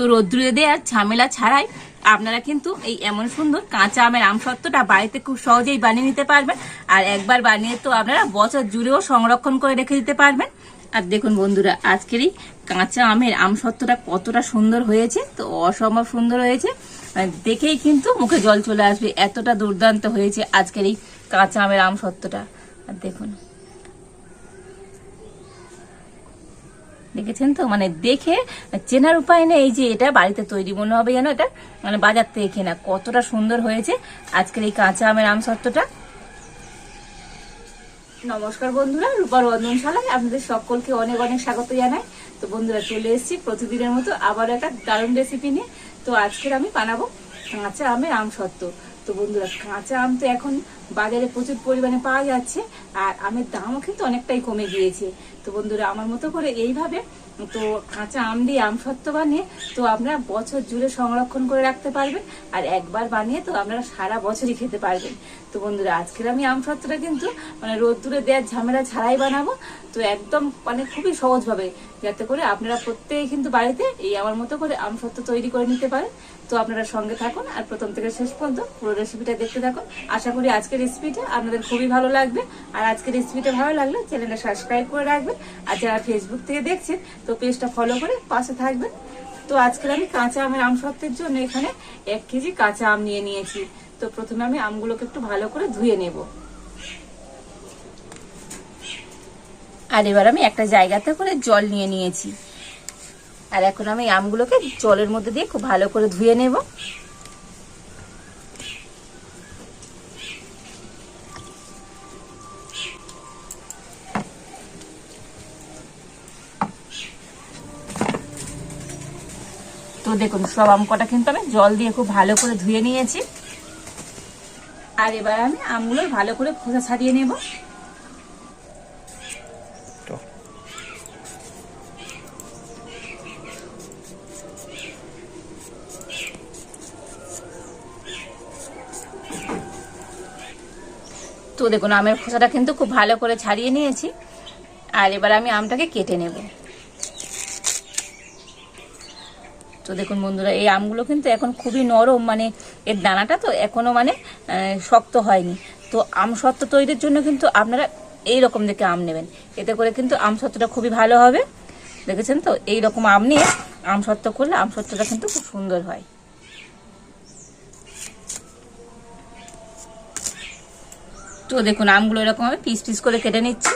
তো রোদ্দুরে দেওয়ার ঝামেলা ছাড়াই আপনারা কিন্তু এই এমন সুন্দর কাঁচা আমের আমসত্ত্বটা বাড়িতে খুব সহজেই বানিয়ে নিতে পারবেন। আর একবার বানিয়ে তো আপনারা বছর জুড়েও সংরক্ষণ করে রেখে দিতে পারবেন। আর দেখুন বন্ধুরা, আজকের এই কাঁচা আমের আমসত্ত্বটা কতটা সুন্দর হয়েছে, তো অসম্ভব সুন্দর হয়েছে। দেখেই কিন্তু মুখে জল চলে আসবে, এতটা দুর্দান্ত হয়েছে আজকের এই কাঁচা আমের আমসত্ত্বটা। আর দেখুন। দেখেছেন তো? মানে দেখে চেনার উপায় নেই এই যে এটা বাড়িতে তৈরি মনে হবে যেন এটা। মানে বাজার থেকে কেনা কতটা সুন্দর হয়েছে। আজকের এই কাঁচা আমের আমসত্ত্বটা। নমস্কার বন্ধুরা রূপার রন্ধনশালায় আপনাদের সকলকে অনেক অনেক স্বাগত জানাই। তো বন্ধুরা, চলে এসেছি প্রতিদিনের মতো আবার একটা দারুণ রেসিপি নিয়ে। তো আজকের আমি বানাবো কাঁচা আমের আমসত্ত্ব। তো বন্ধুরা, কাঁচা আম তো এখন বাজারে প্রচুর পরিমাণে পাওয়া যাচ্ছে, আর আমের দামও কিন্তু অনেকটাই কমে গিয়েছে। তো বন্ধুরা, আমার মতো করে এইভাবে তো কাঁচা আম দিয়ে আম আমসত্ত্ব বানিয়ে তো আপনারা বছর জুড়ে সংরক্ষণ করে রাখতে পারবেন, আর একবার বানিয়ে তো আপনারা সারা বছরই খেতে পারবেন। তো বন্ধুরা, আজকের আমি আমসত্ত্বটা কিন্তু মানে রোদ্দুরে দেওয়ার ঝামেলা ছাড়াই বানাবো। তো একদম মানে খুবই সহজভাবে, যাতে করে আপনারা প্রত্যেকে কিন্তু বাড়িতে এই আমার মতো করে আম আমসত্ত্ব তৈরি করে নিতে পারেন। তো আপনারা সঙ্গে থাকুন, আর প্রথম থেকে শেষ পর্যন্ত পুরো রেসিপিটা দেখতে থাকুন। আশা করি আজকের রেসিপিটা আপনাদের খুবই ভালো লাগবে। আর আজকের রেসিপিটা ভালো লাগলে চ্যানেলটা সাবস্ক্রাইব করে রাখবেন। আর যারা ফেসবুক থেকে দেখছেন, তো পেজটা ফলো করে পাশে থাকবেন। তো আজকের আমি কাঁচা আমের আমসত্ত্বের জন্য এখানে এক কেজি কাঁচা আম নিয়ে নিয়েছি। তো প্রথমে আমি আমগুলোকে একটু ভালো করে ধুয়ে নেব। আর এবার আমি একটা জায়গাতে করে জল নিয়ে নিয়েছি। আর এখন আমি আমগুলোকে জলের মধ্যে দিয়ে খুব ভালো করে ধুয়ে নেব। তো দেখুন, সব আম কটা কিন্তু আমি জল দিয়ে খুব ভালো করে ধুয়ে নিয়েছি। আর এবার আমি আমগুলো ভালো করে খোসা ছাড়িয়ে নেব। তো দেখুন, আমের খোসাটা কিন্তু খুব ভালো করে ছাড়িয়ে নিয়েছি। আর এবার আমি আমটাকে কেটে নেব। তো দেখুন বন্ধুরা, এই আমগুলো কিন্তু এখন খুবই নরম মানে এর দানাটা তো এখনও মানে শক্ত হয়নি। তো আম সত্ত্ব তৈরির জন্য কিন্তু আপনারা এই রকম দেখে আম নেবেন। এতে করে কিন্তু আম সত্ত্বটা খুবই ভালো হবে। দেখেছেন তো? এই রকম আম নিয়ে আম সত্ত্ব করলে আম সত্ত্বটা কিন্তু খুব সুন্দর হয়। তো দেখুন, আমগুলো এরকম আমি পিস পিস করে কেটে নিচ্ছি।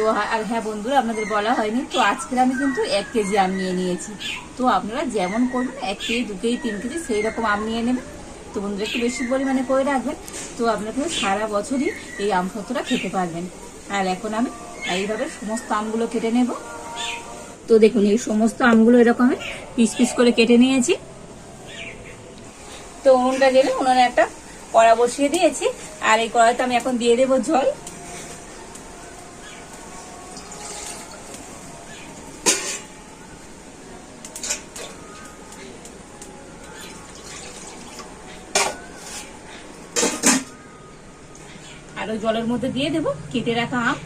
তো আর হ্যাঁ বন্ধুরা, আপনাদের বলা হয়নি, তো আজকের আমি কিন্তু এক কেজি আম নিয়ে নিয়েছি। তো আপনারা যেমন করবেন, এক কেজি, দু কেজি, তিন কেজি সেই রকম আম নিয়ে নেবেন। তো বন্ধুরা, একটু বেশি পরিমাণে করে রাখবেন, তো আপনারা কিন্তু সারা বছরই এই আম সত্ত্বটা খেতে পারবেন। আর এখন আমি এইভাবে সমস্ত আমগুলো কেটে নেব। তো দেখুন, এই সমস্ত আমগুলো এরকম পিস পিস করে কেটে নিয়েছি। তো উনুনটা জেলে উনুনে একটা কড়া বসিয়ে দিয়েছি, আর এই কড়াইতে আমি এখন দিয়ে দেবো জল। আর ওই জলের মধ্যে দিয়ে দেবো, কেটে রাখা আম।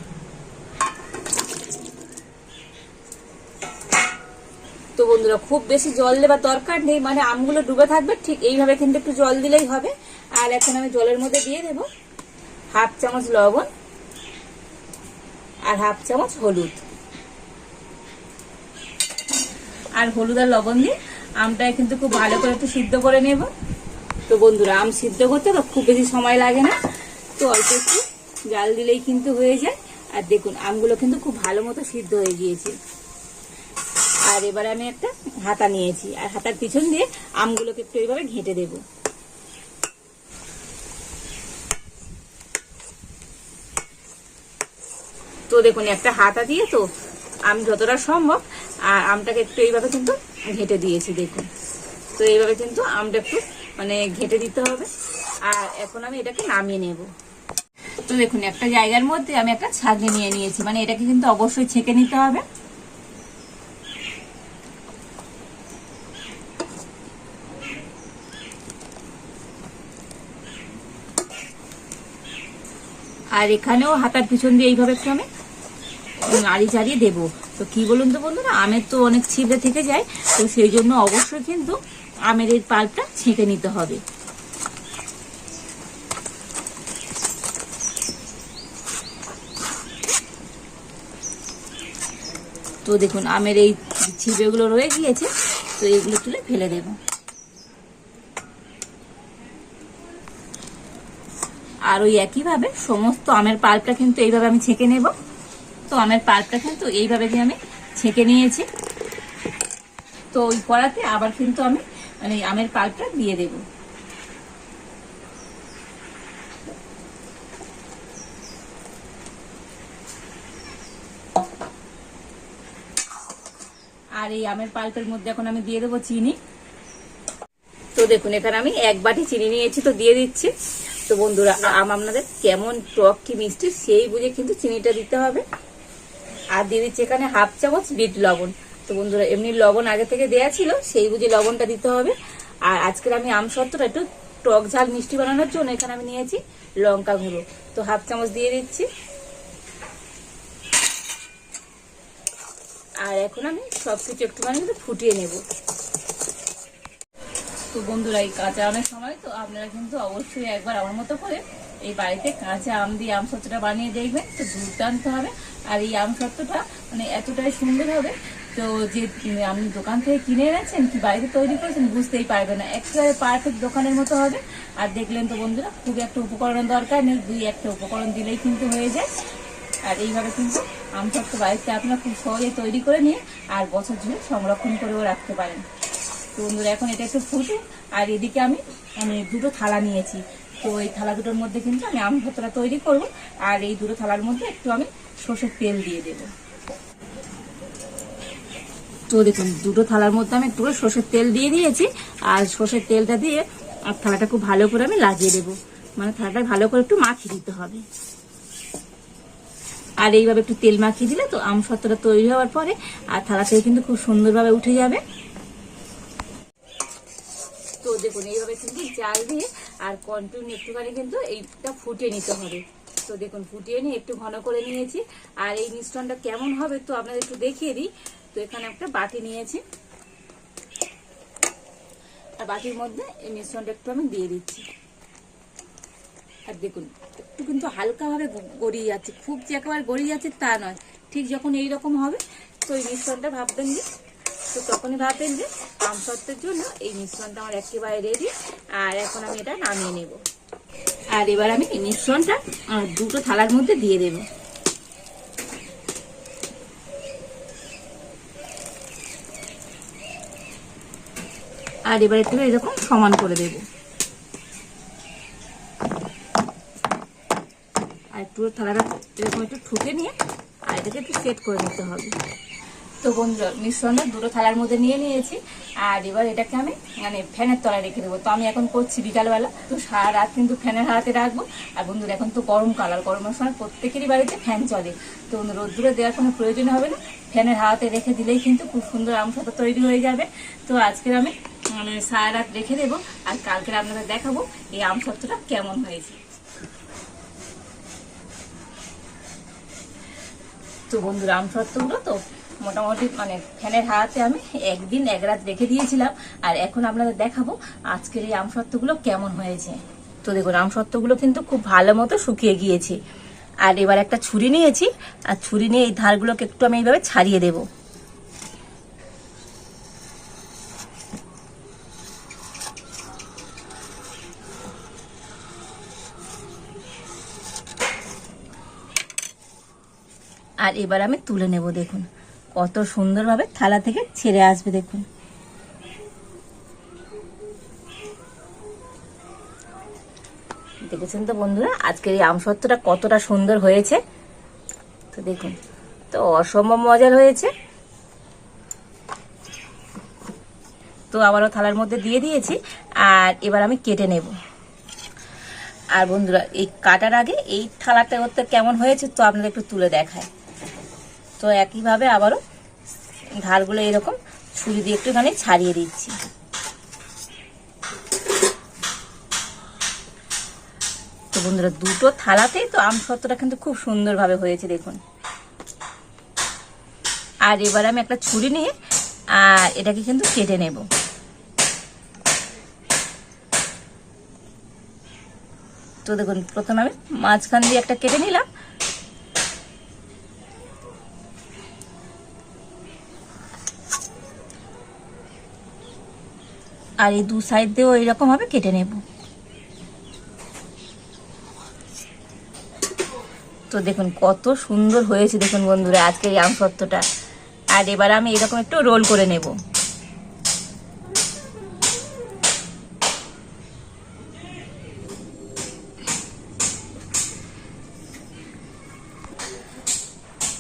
তো বন্ধুরা, খুব বেশি জল দেবার দরকার নেই মানে আমগুলো ডুবে থাকবে, ঠিক এইভাবে কিন্তু একটু জল দিলেই হবে। আর এখন আমি জলের মধ্যে দিয়ে দেব হাফ চামচ লবণ আর হাফ চামচ হলুদ। আর হলুদ আর লবণ দিয়ে আমটা কিন্তু খুব ভালো করে একটু সিদ্ধ করে নেব। তো বন্ধুরা, আম সিদ্ধ করতে তো খুব বেশি সময় লাগে না। তো অল্প একটু জাল দিলেই কিন্তু হয়ে যায়। আর দেখুন, আমগুলো কিন্তু খুব ভালো মতো সিদ্ধ হয়ে গিয়েছে। আর এবার আমি একটা হাতা নিয়েছি। আর হাতার পিছন দিয়ে আমগুলোকে একটু এইভাবে ঘেঁটে দেব। তো দেখুন, একটা হাতা দিয়ে তো আম যতটা সম্ভব, আর আমটাকে একটু এইভাবে কিন্তু ঘেঁটে দিয়েছি, দেখুন। তো এইভাবে কিন্তু আমটা একটু মানে ঘেঁটে দিতে হবে। আর এখন আমি এটাকে নামিয়ে নেব। তো দেখুন, একটা জায়গার মধ্যে আমি একটা ছাঁকনি নিয়ে নিয়েছি। মানে এটাকে কিন্তু অবশ্যই ছেঁকে নিতে হবে। আর এখানেও হাতার পিছন দিয়ে এইভাবে একটু আমি নাড়ি চাড়িয়ে দেবো। তো কি বলুন তো বন্ধুরা, আমের তো অনেক ছিপড়ে থেকে যায়, তো সেই জন্য অবশ্যই কিন্তু আমের এই পাল্পটা ছেঁকে নিতে হবে। তো দেখুন, আমের এই ছিপেগুলো রয়ে গিয়েছে, তো এগুলো তুলে ফেলে দেব। আর ওই একইভাবে সমস্ত আমের পাল্পটা কিন্তু এইভাবে আমি ছেঁকে নেব। তো আমের পাল্পটা কিন্তু এইভাবে দিয়ে আমি ছেঁকে নিয়েছি। তো ওই কড়াতে আবার কিন্তু আমি মানে আমের পাল্পটা দিয়ে দেবো। আর এই আমের পাল্পের মধ্যে এখন আমি দিয়ে দেবো চিনি। তো দেখুন, এখানে আমি এক বাটি চিনি নিয়েছি, তো দিয়ে দিচ্ছি। তো বন্ধুরা, আম আপনাদের কেমন টক কি মিষ্টি, সেই বুঝে কিন্তু চিনিটা দিতে হবে। আর দিয়ে দিচ্ছি এখানে হাফ চামচ বিট লবণ। তো বন্ধুরা, এমনি লবণ আগে থেকে দেয়া ছিল, সেই বুঝে লবণটা দিতে হবে। আর আজকের আমি আম সত্ত্বটা একটু টক ঝাল মিষ্টি বানানোর জন্য এখানে আমি নিয়েছি লঙ্কা গুঁড়ো। তো হাফ চামচ দিয়ে দিচ্ছি। আর এখন আমি সব সবকিছু একটুখানি কিন্তু ফুটিয়ে নেব। তো বন্ধুরা, এই কাঁচা আমের সময় তো আপনারা কিন্তু অবশ্যই একবার আমার মতো করে এই বাড়িতে কাঁচা আম দিয়ে আম সত্ত্বটা বানিয়ে দেখবেন। তো দুর্দান্ত হবে আর এই আম সত্ত্বটা মানে এতটাই সুন্দর হবে। তো যে আপনি দোকান থেকে কিনে এনেছেন, কি বাড়িতে তৈরি করেছেন বুঝতেই পারবে না। একেবারে পারফেক্ট দোকানের মতো হবে। আর দেখলেন তো বন্ধুরা, খুব একটা উপকরণ দরকার নেই, দুই একটা উপকরণ দিলেই কিন্তু হয়ে যায়। আর এইভাবে কিন্তু আম সত্ত্ব বাড়িতে আপনারা খুব সহজে তৈরি করে নিয়ে আর বছর জুড়ে সংরক্ষণ করেও রাখতে পারেন। তো বন্ধুরা, এখন এটা একটু ফুটে, আর এদিকে আমি মানে দুটো থালা নিয়েছি। তো এই থালা দুটোর মধ্যে কিন্তু আমি আম ভর্তাটা তৈরি করব, আর এই দুটো থালার মধ্যে একটু আমি সর্ষের তেল দিয়ে দেব। তো দেখুন, দুটো থালার মধ্যে আমি একটু সর্ষের তেল দিয়ে দিয়েছি, আর সর্ষের তেলটা দিয়ে আর থালাটা খুব ভালো করে আমি লাগিয়ে দেবো। মানে থালাটা ভালো করে একটু মাখিয়ে দিতে হবে। আর এইভাবে একটু তেল মাখিয়ে দিলে তো আম সত্ত্বটা তৈরি হওয়ার পরে আর থালা থেকে কিন্তু খুব সুন্দরভাবে উঠে যাবে। তো দেখুন, এইভাবে কিন্তু জাল দিয়ে আর কন্টিনিউ একটুখানি কিন্তু এইটা ফুটিয়ে নিতে হবে। তো দেখুন, ফুটিয়ে নিয়ে একটু ঘন করে নিয়েছি। আর এই মিশ্রণটা কেমন হবে তো আপনাদের একটু দেখিয়ে দিই। তো এখানে একটা বাটি নিয়েছি। আর বাটির মধ্যে এই মিশ্রণটা একটু আমি দিয়ে দিচ্ছি। আর দেখুন, একটু কিন্তু হালকাভাবে গড়িয়ে যাচ্ছে। খুব যে একেবারে গড়িয়ে যাচ্ছে তা নয়। ঠিক যখন এই রকম হবে, তো এই মিশ্রণটা ভাববেন যে, তো তখনই ভাববেন যে আম সত্ত্বের জন্য এই মিশ্রণটা আমার একেবারে রেডি আর এখন আমি এটা নামিয়ে নেব। আর এবার আমি এই মিশ্রণটা দুটো থালার মধ্যে দিয়ে দেব। আর এবার একটু এরকম সমান করে দেবো। একটু থালাটা এরকম একটু ঠুকে নিয়ে আর এটাকে একটু সেট করে নিতে হবে। তো বন্ধুরা মিশ্রণটা দুটো থালার মধ্যে নিয়ে নিয়েছি। আর এবার এটাকে আমি মানে ফ্যানের তলায় রেখে দেবো। তো আমি এখন করছি বিকালবেলা। তো সারা রাত কিন্তু ফ্যানের হাতে রাখব। আর বন্ধুরা, এখন তো গরমকাল আর গরমের সময় প্রত্যেকেরই বাড়িতে ফ্যান চলে। তো রোদ্দুরে দেওয়ার কোনো প্রয়োজন হবে না। ফ্যানের হাতে রেখে দিলেই কিন্তু খুব সুন্দর আমসাটা তৈরি হয়ে যাবে। তো আজকে আমি মানে সারা রাত রেখে দেবো। আর কালকে আপনাদের দেখাবো এই আমসত্বটা কেমন হয়েছে। তো বন্ধুরা, আম সত্ত্বগুলো তো মোটামুটি মানে ফ্যানের হাতে আমি একদিন এক রাত রেখে দিয়েছিলাম। আর এখন আপনাদের দেখাবো আজকের এই আম সত্ত্বগুলো কেমন হয়েছে। তো দেখুন, আম সত্ত্বগুলো কিন্তু খুব ভালো মতো শুকিয়ে গিয়েছে। আর এবার একটা ছুরি নিয়েছি। আর ছুরি নিয়ে এই ধারগুলোকে একটু আমি এইভাবে ছাড়িয়ে দেবো। আর এবার আমি তুলে নেব, দেখুন। কত সুন্দরভাবে থালা থেকে ছেড়ে আসবে, দেখুন। দেখেছেন তো বন্ধুরা, আজকের এই আমসত্ত্বটা কতটা সুন্দর হয়েছে? তো দেখুন, তো অসম্ভব মজার হয়েছে। তো আবারও থালার মধ্যে দিয়ে দিয়েছি, আর এবার আমি কেটে নেব। আর বন্ধুরা, এই কাটার আগে এই থালাটা কেমন হয়েছে, তো আপনাদের একটু তুলে দেখায়। তো একইভাবে আবারও ধারগুলো এরকম ছুরি দিয়ে একটুখানি ছাড়িয়ে দিচ্ছি। তো বন্ধুরা, দুটো থালাতেই তো আম সত্ত্বটা কিন্তু খুব সুন্দরভাবে হয়েছে, দেখুন। আর এবার আমি একটা ছুরি নিয়ে, আর এটাকে কিন্তু কেটে নেব। তো দেখুন, প্রথমে আমি মাঝখান দিয়ে একটা কেটে নিলাম আর এই দু সাইড দিয়েও এইরকম ভাবে কেটে নেব। তো দেখুন, কত সুন্দর হয়েছে দেখুন বন্ধুরা আজকের এই আমসত্ত্বটা। আর এবার আমি এরকম একটু রোল করে নেব।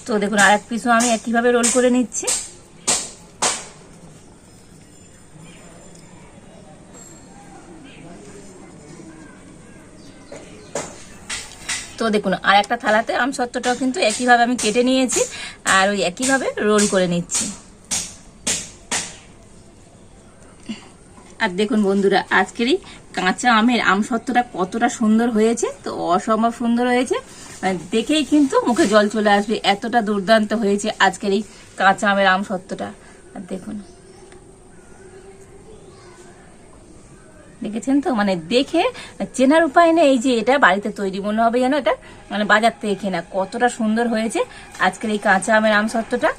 তো দেখুন আর এক পিসও আমি একইভাবে রোল করে নিচ্ছি। তো দেখুন, আর একটা থালাতে আম আমসত্ত্বটাও কিন্তু একইভাবে আমি কেটে নিয়েছি আর ওই একইভাবে রোল করে নিচ্ছি। আর দেখুন বন্ধুরা, আজকেরই কাঁচা আমের আম আমসত্ত্বটা কতটা সুন্দর হয়েছে, তো অসম্ভব সুন্দর হয়েছে। মানে দেখেই কিন্তু মুখে জল চলে আসবে, এতটা দুর্দান্ত হয়েছে আজকের এই কাঁচা আমের আম আমসত্ত্বটা আর দেখুন। দেখেছেন তো? মানে দেখে চেনার উপায় নেই এই যে এটা বাড়িতে তৈরি মনে হবে যেন এটা মানে বাজার থেকে কেনা কতটা সুন্দর হয়েছে আজকের এই কাঁচা আমের আমসত্ত্বটা।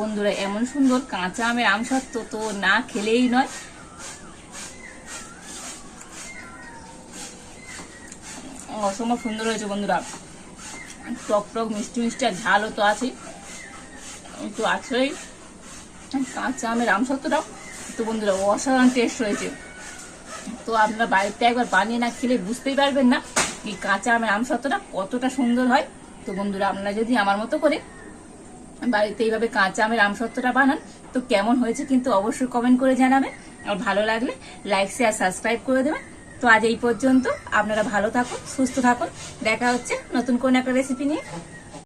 বন্ধুরা, এমন সুন্দর কাঁচা আমের আম আমসত্ত্ব তো না খেলেই নয়। অসম্ভব সুন্দর হয়েছে বন্ধুরা। টক টক, মিষ্টি মিষ্টি, আর ঝালও তো আছেই। তো আছেই কাঁচা আমের আম আমসত্ত্বটাও। তো বন্ধুরা অসাধারণ টেস্ট হয়েছে তো আপনারা বাড়িতে একবার বানিয়ে না খেলে বুঝতেই পারবেন না এই কাঁচা আমের আমসত্ত্বটা কতটা সুন্দর হয়। তো বন্ধুরা, আপনারা যদি আমার মতো করে বাড়িতে এইভাবে কাঁচা আমের আমসত্ত্বটা বানান, তো কেমন হয়েছে কিন্তু অবশ্যই কমেন্ট করে জানাবেন। আর ভালো লাগলে লাইক শেয়ার সাবস্ক্রাইব করে দেবেন। তো আজ এই পর্যন্ত আপনারা ভালো থাকুন, সুস্থ থাকুন। দেখা হচ্ছে নতুন কোন একটা রেসিপি নিয়ে।